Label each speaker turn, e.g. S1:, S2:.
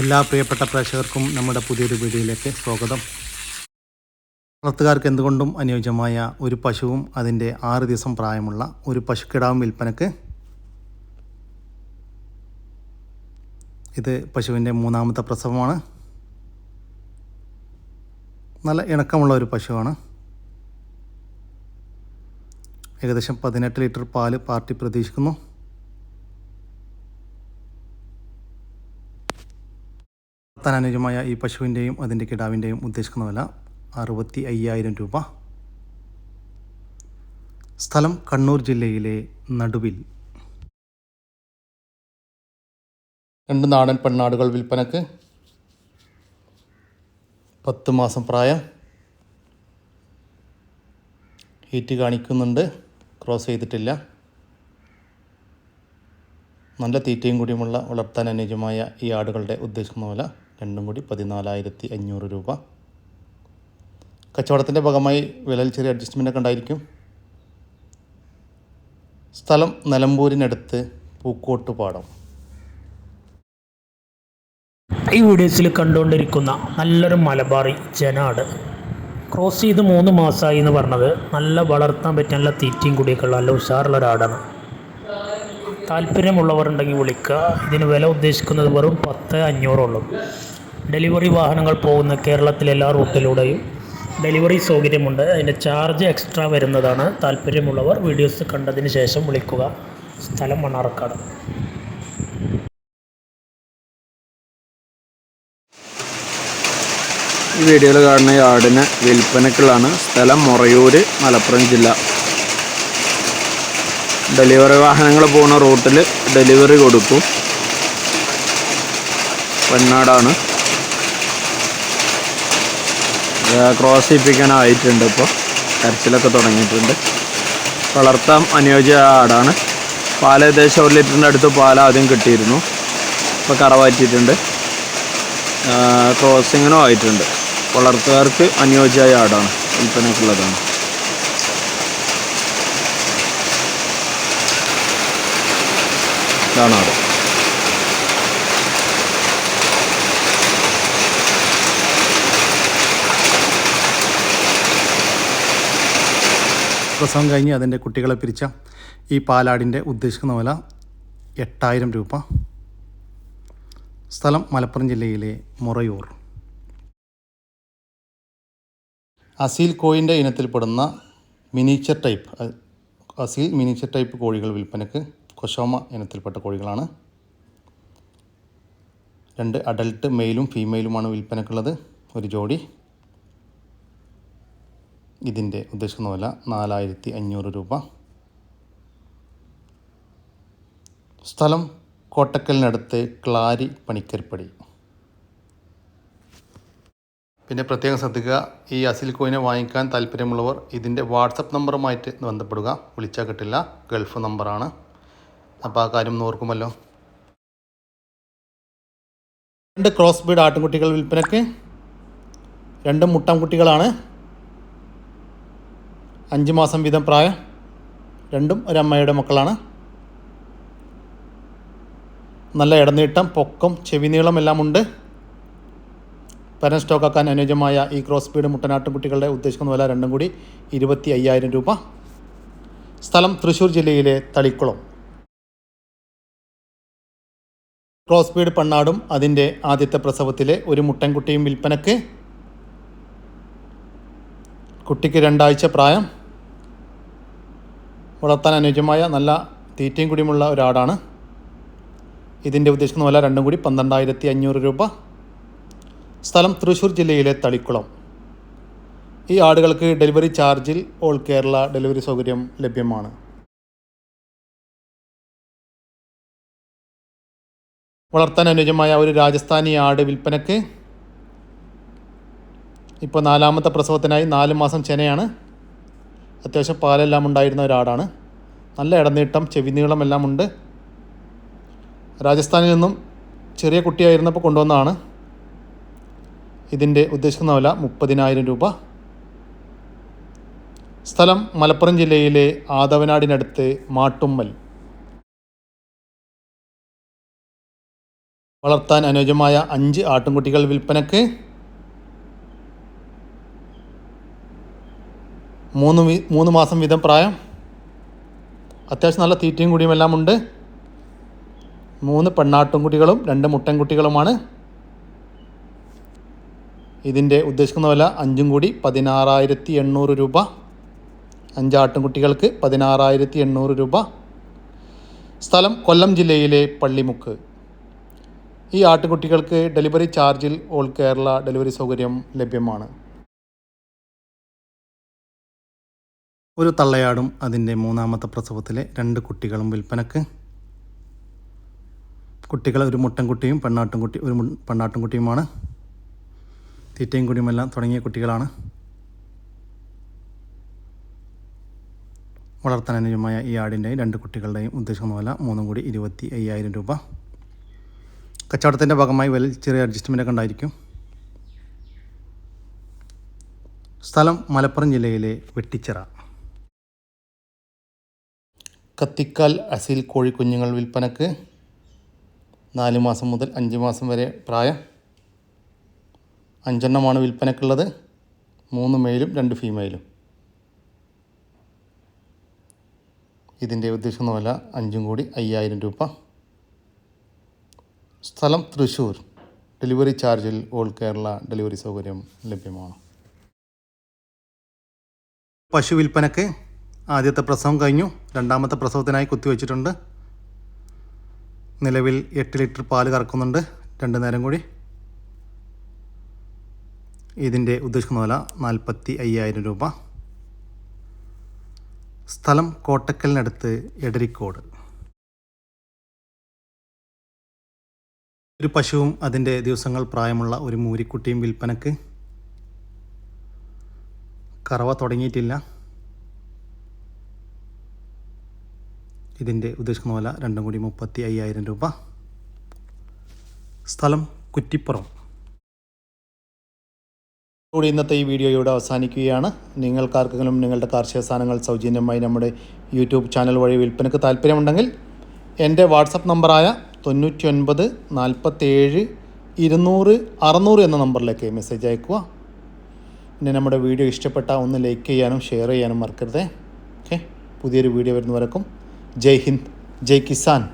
S1: എല്ലാ പ്രിയപ്പെട്ട പ്രേക്ഷകർക്കും നമ്മുടെ പുതിയൊരു വീഡിയോയിലേക്ക് സ്വാഗതം. വളർത്തുകാർക്ക് എന്തുകൊണ്ടും അനുയോജ്യമായ ഒരു പശുവും അതിന്റെ ആറ് ദിവസം പ്രായമുള്ള ഒരു പശുക്കിടാവും വിൽപ്പനക്ക് ഇത് പശുവിന്റെ മൂന്നാമത്തെ പ്രസവമാണ്. നല്ല ഇണക്കമുള്ള ഒരു പശുവാണ്. ഏകദേശം പതിനെട്ട് ലിറ്റർ പാൽ പാർട്ടി പ്രതീക്ഷിക്കുന്നു. വളർത്താൻ അനുജമായ ഈ പശുവിന്റെയും അതിന്റെ കിടാവിന്റെയും ഉദ്ദേശിക്കുന്ന വില അറുപത്തി അയ്യായിരം രൂപ. സ്ഥലം കണ്ണൂർ ജില്ലയിലെ നടുവിൽ. രണ്ട് നാടൻ പെണ്ണാടുകൾ വിൽപ്പനക്ക് പത്ത് മാസം പ്രായം. ഹീറ്റ് കാണിക്കുന്നുണ്ട് ക്രോസ് ചെയ്തിട്ടില്ല. നല്ല തീറ്റയും കൂടിയുമുള്ള വളർത്താൻ അനുയോജ്യമായ ഈ ആടുകളുടെ ഉദ്ദേശിക്കുന്ന വില രണ്ടും കൂടി പതിനാലായിരത്തി അഞ്ഞൂറ് രൂപ. കച്ചവടത്തിന്റെ ഭാഗമായി വിലയിൽ ചെറിയ അഡ്ജസ്റ്റ്മെന്റൊക്കെ ഉണ്ടായിരിക്കും. സ്ഥലം നിലമ്പൂരിനടുത്ത് പൂക്കോട്ടുപാടം.
S2: ഈ വീഡിയോസിൽ കണ്ടുകൊണ്ടിരിക്കുന്ന നല്ലൊരു മലബാറി ജനാട് ക്രോസ് ചെയ്ത് മൂന്ന് മാസമായി എന്ന് പറഞ്ഞത് നല്ല വളർത്താൻ പറ്റിയ നല്ല തീറ്റയും കൂടിയൊക്കെ ഉള്ള നല്ല ഉഷാറുള്ള ഒരാടാണ്. താല്പര്യമുള്ളവരുണ്ടെങ്കിൽ വിളിക്കുക. ഇതിന് വില ഉദ്ദേശിക്കുന്നത് വെറും പത്ത് അഞ്ഞൂറുള്ളൂ ഡെലിവറി വാഹനങ്ങൾ പോകുന്ന കേരളത്തിലെ എല്ലാ റൂട്ടിലൂടെയും ഡെലിവറി സൗകര്യമുണ്ട്. അതിന്റെ ചാർജ് എക്സ്ട്രാ വരുന്നതാണ്. താല്പര്യമുള്ളവർ വീഡിയോസ് കണ്ടതിന് ശേഷം വിളിക്കുക. സ്ഥലം മണ്ണാർക്കാട്.
S3: ഈ വീഡിയോയിൽ കാണുന്ന ആടിന് വിൽപ്പനക്കുള്ളതാണ്. സ്ഥലം മൊറയൂർ മലപ്പുറം ജില്ല. ഡെലിവറി വാഹനങ്ങൾ പോകുന്ന റൂട്ടിൽ ഡെലിവറി കൊടുക്കും. പെണ്ണാടാണ്. ക്രോസ് ചെയ്യിപ്പിക്കാനായിട്ടുണ്ട് ഇപ്പോൾ കരച്ചിലൊക്കെ തുടങ്ങിയിട്ടുണ്ട്. വളർത്താൻ അനുയോജ്യ ആടാണ്. പാൽ ഏകദേശം ഒരു ലിറ്ററിന്റെ അടുത്ത് പാൽ ആദ്യം കിട്ടിയിരുന്നു. ഇപ്പോൾ കറവാറ്റിയിട്ടുണ്ട്. ക്രോസിങ്ങിനും ആയിട്ടുണ്ട്. വളർത്തുകാർക്ക് അനുയോജ്യമായ ആടാണ്. ഉൽപ്പന്നക്കുള്ളതാണ് ഇതാണ് ആട്.
S1: പ്രസവം കഴിഞ്ഞ് അതിന്റെ കുട്ടികളെ പിരിച്ച ഈ പാലാടിന്റെ ഉദ്ദേശിക്കുന്ന വില എട്ടായിരം രൂപ. സ്ഥലം മലപ്പുറം ജില്ലയിലെ മുറയൂർ. അസീൽ കോയിന്റെ ഇനത്തിൽപ്പെടുന്ന miniature type Aseel miniature type കോഴികൾ വിൽപ്പനക്ക് കൊശോമ ഇനത്തിൽപ്പെട്ട കോഴികളാണ്. രണ്ട് അഡൽട്ട് മെയിലും ഫീമെയിലുമാണ് വിൽപ്പനക്കുള്ളത് ഒരു ജോഡി. ഇതിന്റെ ഉദ്ദേശിക്കുന്ന വില നാലായിരത്തി അഞ്ഞൂറ് രൂപ. സ്ഥലം കോട്ടക്കലിനടുത്ത് ക്ലാരി പണിക്കരിപ്പടി. പിന്നെ പ്രത്യേകം ശ്രദ്ധിക്കുക ഈ അസിൽ കോയിനെ വാങ്ങിക്കാൻ താല്പര്യമുള്ളവർ ഇതിന്റെ വാട്സപ്പ് നമ്പറുമായിട്ട് ബന്ധപ്പെടുക. വിളിച്ചാൽ കിട്ടില്ല ഗൾഫ് നമ്പറാണ്. അപ്പോൾ ആ കാര്യം ഒന്ന് ഓർക്കുമല്ലോ. രണ്ട് ക്രോസ് ബീഡ് ആട്ടിൻകുട്ടികൾ രണ്ട് രണ്ടും മുട്ടാൻകുട്ടികളാണ് അഞ്ച് മാസം വീതം പ്രായം. രണ്ടും ഒരമ്മയുടെ മക്കളാണ്. നല്ല ഇടനീട്ടം പൊക്കം ചെവിനീളം എല്ലാം ഉണ്ട്. പരം സ്റ്റോക്കാക്കാൻ അനുയോജ്യമായ ഈ ക്രോസ് സ്പീഡ് മുട്ടനാട്ടുകുട്ടികളുടെ ഉദ്ദേശിക്കുന്ന വില രണ്ടും കൂടി ഇരുപത്തി അയ്യായിരം രൂപ. സ്ഥലം തൃശ്ശൂർ ജില്ലയിലെ തളിക്കുളം. ക്രോസ് ബീഡ് പണ്ണാടും അതിന്റെ ആദ്യത്തെ പ്രസവത്തിലെ ഒരു മുട്ടൻകുട്ടിയും വിൽപ്പനക്ക്. കുട്ടിക്ക് രണ്ടാഴ്ച പ്രായം. വളർത്താൻ അനുയോജ്യമായ നല്ല തീറ്റയും കൂടിയുമുള്ള ഒരാടാണ്. ഇതിന്റെ ഉദ്ദേശിക്കുന്ന വില രണ്ടും കൂടി പന്ത്രണ്ടായിരത്തി അഞ്ഞൂറ് രൂപ. സ്ഥലം തൃശ്ശൂർ ജില്ലയിലെ തളിക്കുളം. ഈ ആടുകൾക്ക് ഡെലിവറി ചാർജിൽ ഓൾ കേരള ഡെലിവറി സൗകര്യം ലഭ്യമാണ്. വളർത്താൻ അനുയോജ്യമായ ഒരു രാജസ്ഥാനി ആട് വിൽപ്പനക്ക് ഇപ്പോൾ നാലാമത്തെ പ്രസവത്തിനായി നാല് മാസം ചെനയാണ് അത്യാവശ്യം പാലെല്ലാം ഉണ്ടായിരുന്ന ഒരാടാണ്. നല്ല ഇടനീട്ടം ചെവിനീളം എല്ലാം ഉണ്ട്. രാജസ്ഥാനിൽ നിന്നും ചെറിയ കുട്ടിയായിരുന്നപ്പോൾ കൊണ്ടുവന്നതാണ്. ഇതിന്റെ ഉദ്ദേശിക്കുന്ന വില മുപ്പതിനായിരം രൂപ. സ്ഥലം മലപ്പുറം ജില്ലയിലെ ആദവനാടിനടുത്ത് മാട്ടുമ്മൽ. വളർത്താൻ അനുയോജ്യമായ അഞ്ച് ആട്ടിൻകുട്ടികൾ വിൽപ്പനക്ക്. മൂന്ന് മൂന്ന് മാസം വീതം പ്രായം. അത്യാവശ്യം നല്ല തീറ്റയും കൂടിയും എല്ലാം ഉണ്ട്. മൂന്ന് പെണ്ണാട്ടുംകുട്ടികളും രണ്ട് മുട്ടൻകുട്ടികളുമാണ് ഇതിന്റെ ഉദ്ദേശിക്കുന്ന വില അഞ്ചും കൂടി പതിനാറായിരത്തി എണ്ണൂറ് രൂപ. അഞ്ചാട്ടുംകുട്ടികൾക്ക് പതിനാറായിരത്തി എണ്ണൂറ് രൂപ. സ്ഥലം കൊല്ലം ജില്ലയിലെ പള്ളിമുക്ക്. ഈ ആട്ടുകുട്ടികൾക്ക് ഡെലിവറി ചാർജിൽ ഓൾ കേരള ഡെലിവറി സൗകര്യം ലഭ്യമാണ്. ഒരു തള്ളയാടും അതിന്റെ മൂന്നാമത്തെ പ്രസവത്തിലെ രണ്ട് കുട്ടികളും വിൽപ്പനക്ക്. കുട്ടികൾ ഒരു മുട്ടൻകുട്ടിയും പെണ്ണാട്ടുംകുട്ടി ഒരു പെണ്ണാട്ടുംകുട്ടിയുമാണ് തീറ്റയും കുടിയുമെല്ലാം തുടങ്ങിയ കുട്ടികളാണ്. വളർത്താൻ അനുയോജ്യമായ ഈ ആടിന്റെയും രണ്ട് കുട്ടികളുടെയും ഉദ്ദേശമല്ല മൂന്നും കൂടി ഇരുപത്തി അയ്യായിരം രൂപ. കച്ചവടത്തിന്റെ ഭാഗമായി വില ചെറിയ അഡ്ജസ്റ്റ്മെന്റ് ഒക്കെ ഉണ്ടായിരിക്കും. സ്ഥലം മലപ്പുറം ജില്ലയിലെ വെട്ടിച്ചിറ. കത്തിക്കാൽ അസീൽ കോഴിക്കുഞ്ഞുങ്ങൾ വിൽപ്പനക്ക് നാല് മാസം മുതൽ അഞ്ച് മാസം വരെ പ്രായം. അഞ്ചെണ്ണമാണ് വിൽപ്പനക്കുള്ളത്. മൂന്ന് മെയിലും രണ്ട് ഫീമെയിലും. ഇതിന്റെ ഉദ്ദേശിക്കുന്ന വില അഞ്ചും കൂടി അയ്യായിരം രൂപ. സ്ഥലം തൃശ്ശൂർ. ഡെലിവറി ചാർജിൽ ഓൾ കേരള ഡെലിവറി സൗകര്യം ലഭ്യമാണ്. പശു വിൽപ്പനക്ക് ആദ്യത്തെ പ്രസവം കഴിഞ്ഞു. രണ്ടാമത്തെ പ്രസവത്തിനായി കുത്തിവെച്ചിട്ടുണ്ട് നിലവിൽ എട്ട് ലിറ്റർ പാൽ കറക്കുന്നുണ്ട്. രണ്ട് നേരം കൂടി. ഇതിന്റെ ഉദ്ദേശിക്കുന്ന വില നാൽപ്പത്തി അയ്യായിരം രൂപ. സ്ഥലം കോട്ടക്കലിനടുത്ത് എടരിക്കോട്. ഒരു പശുവും അതിന്റെ ദിവസങ്ങൾ പ്രായമുള്ള ഒരു മൂരിക്കുട്ടിയും വിൽപ്പനക്ക്. കറവ തുടങ്ങിയിട്ടില്ല. ഇതിന്റെ ഉദ്ദേശിക്കുന്ന വില രണ്ടും കൂടി മുപ്പത്തി അയ്യായിരം രൂപ. സ്ഥലം കുറ്റിപ്പുറം. കൂടി ഇന്നത്തെ ഈ വീഡിയോ ഇവിടെ അവസാനിക്കുകയാണ്. നിങ്ങൾക്കാർക്കെങ്കിലും നിങ്ങളുടെ കാർഷിക സാധനങ്ങൾ സൗജന്യമായി നമ്മുടെ യൂട്യൂബ് ചാനൽ വഴി വിൽപ്പനയ്ക്ക് താല്പര്യമുണ്ടെങ്കിൽ എന്റെ വാട്സപ്പ് നമ്പറായ തൊണ്ണൂറ്റി ഒൻപത് നാൽപ്പത്തേഴ് ഇരുന്നൂറ് അറുന്നൂറ് എന്ന നമ്പറിലേക്ക് മെസ്സേജ് അയക്കുക പിന്നെ നമ്മുടെ വീഡിയോ ഇഷ്ടപ്പെട്ടാൽ ഒന്ന് ലൈക്ക് ചെയ്യാനും ഷെയർ ചെയ്യാനും മറക്കരുതേ. ഓക്കെ? പുതിയൊരു വീഡിയോ വരുന്നവരക്കും जय हिंद जय किसान।